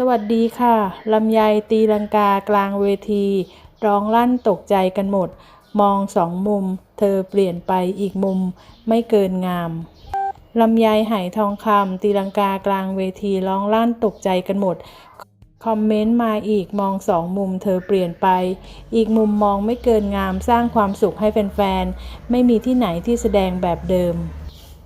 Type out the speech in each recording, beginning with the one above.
สวัสดีค่ะลำไยตีลังกากลางเวที ร้องลั่นตกใจกันหมด มองสองมุม เธอเปลี่ยนไปอีกมุม ไม่เกินงามลำไยไหทองคำตีลังกากลางเวทีร้องลั่นตกใจกันหมด คอมเมนต์มาอีกมองสองมุมเธอเปลี่ยนไป อีกมุมมองไม่เกินงามสร้างความสุขให้แฟนๆ ไม่มีที่ไหนที่แสดงแบบเดิม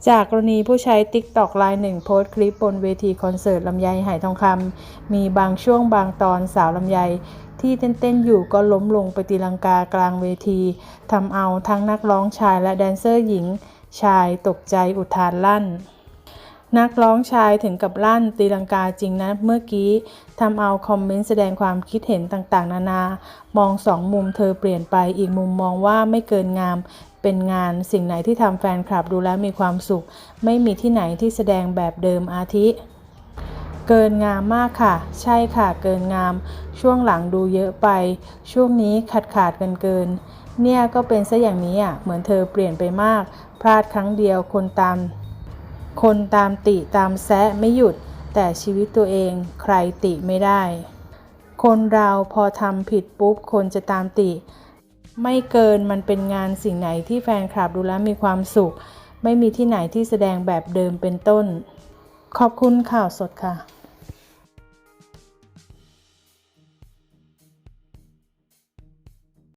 จากกรณีผู้ใช้ TikTok รายหนึ่งโพสต์คลิปบนเวทีคอนเสิร์ตลำไยไหทองคำมีบางช่วงบางตอนสาวลำไยที่เต้นๆอยู่ก็ล้มลงไปตีลังกากลางเวทีทำเอาทั้งนักร้องชายและแดนเซอร์หญิง ชายตกใจอุทานลั่น นักร้องชายถึงกับลั่นตีลังกาจริงนะเมื่อกี้ทำเอาคอมเมนต์แสดงความคิดเห็นต่างๆ นานา มองสองมุมเธอเปลี่ยนไปอีกมุมมองว่าไม่เกินงาม เป็นงานสิ่งไหนที่ทำแฟนคลับดูแล้วมีความสุข ไม่มีที่ไหนที่แสดงแบบเดิมอาทิ เกินงามมากค่ะ ใช่ค่ะ เกินงาม ช่วงหลังดูเยอะไป ช่วงนี้ขาดขาดกันเกิน เนี่ยก็เป็นซะอย่างนี้อะเหมือนเธอเปลี่ยนไปมาก พลาดครั้งเดียวคนตาม คนตามติตามแซะไม่หยุด แต่ชีวิตตัวเองใครติไม่ได้ คนเราพอทำผิดปุ๊บคนจะตามติ ไม่เกินมันเป็นงานสิ่งไหนที่แฟนคลับดูแล้วมีความสุข ไม่มีที่ไหนที่แสดงแบบเดิมเป็นต้น ขอบคุณข่าวสดค่ะ